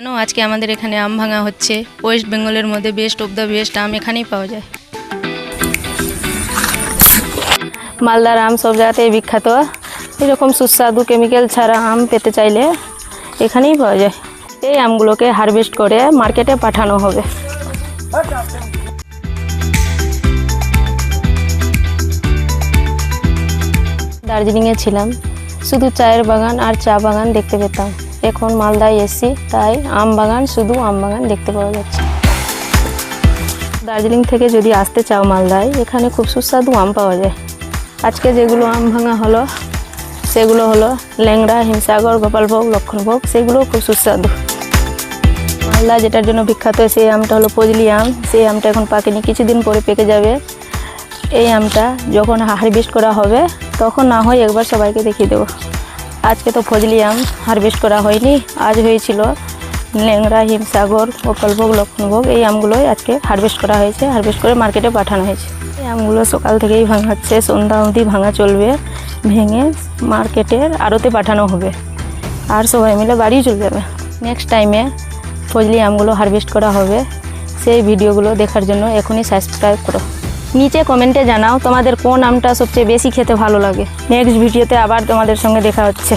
কেন আজকে আমাদের এখানে আম ভাঙা হচ্ছে? ওয়েস্ট বেঙ্গলের মধ্যে বেস্ট অফ দ্য বেস্ট আম এখানেই পাওয়া যায়। মালদার আম সব জায়গাতেই বিখ্যাত। এরকম সুস্বাদু কেমিক্যাল ছাড়া আম পেতে চাইলে এখানেই পাওয়া যায়। এই আমগুলোকে হারভেস্ট করে মার্কেটে পাঠানো হবে। দার্জিলিংয়ে ছিলাম। শুধু চায়ের বাগান আর চা বাগান দেখতে পেতাম। এখন মালদায় এসছি, তাই আম বাগান, শুধু আম বাগান দেখতে পাওয়া যাচ্ছে। দার্জিলিং থেকে যদি আসতে চাও মালদায়, এখানে খুব সুস্বাদু আম পাওয়া যায়। আজকে যেগুলো আম ভাঙা হলো, সেগুলো হলো ল্যাংড়া, হিমসাগর, গোপালভোগ, লক্ষণভোগ সেগুলো খুব সুস্বাদু। মালদা যেটার জন্য বিখ্যাত সেই আমটা হলো ফজলি আম। সেই আমটা এখন পাকেনি, কিছুদিন পরে পেকে যাবে। এই আমটা যখন হারভেস্ট করা হবে, তখন না হয় একবার সবাইকে দেখিয়ে দেবো। আজকে তো ফজলি আম হারভেস্ট করা হয়নি। আজ হয়েছিল ল্যাংরা হিমসাগর, গোপালভোগ লক্ষণভোগ এই আমগুলোই আজকে হারভেস্ট করা হয়েছে। হারভেস্ট করে মার্কেটে পাঠানো হয়েছে। এই আমগুলো সকাল থেকেই ভাঙাচ্ছে। সন্ধ্যা অবধি ভাঙা চলবে। ভেঙে মার্কেটের আড়তে পাঠানো হবে। আর সবাই মিলে বাড়ি চলে যাবে। নেক্সট টাইমে ফজলি আমগুলো হারভেস্ট করা হবে। সেই ভিডিওগুলো দেখার জন্য এখনই সাবস্ক্রাইব করো। নিচে কমেন্টে জানাও তোমাদের কোন আমটা সবচেয়ে বেশি খেতে ভালো লাগে। নেক্সট ভিডিওতে আবার তোমাদের সঙ্গে দেখা হচ্ছে।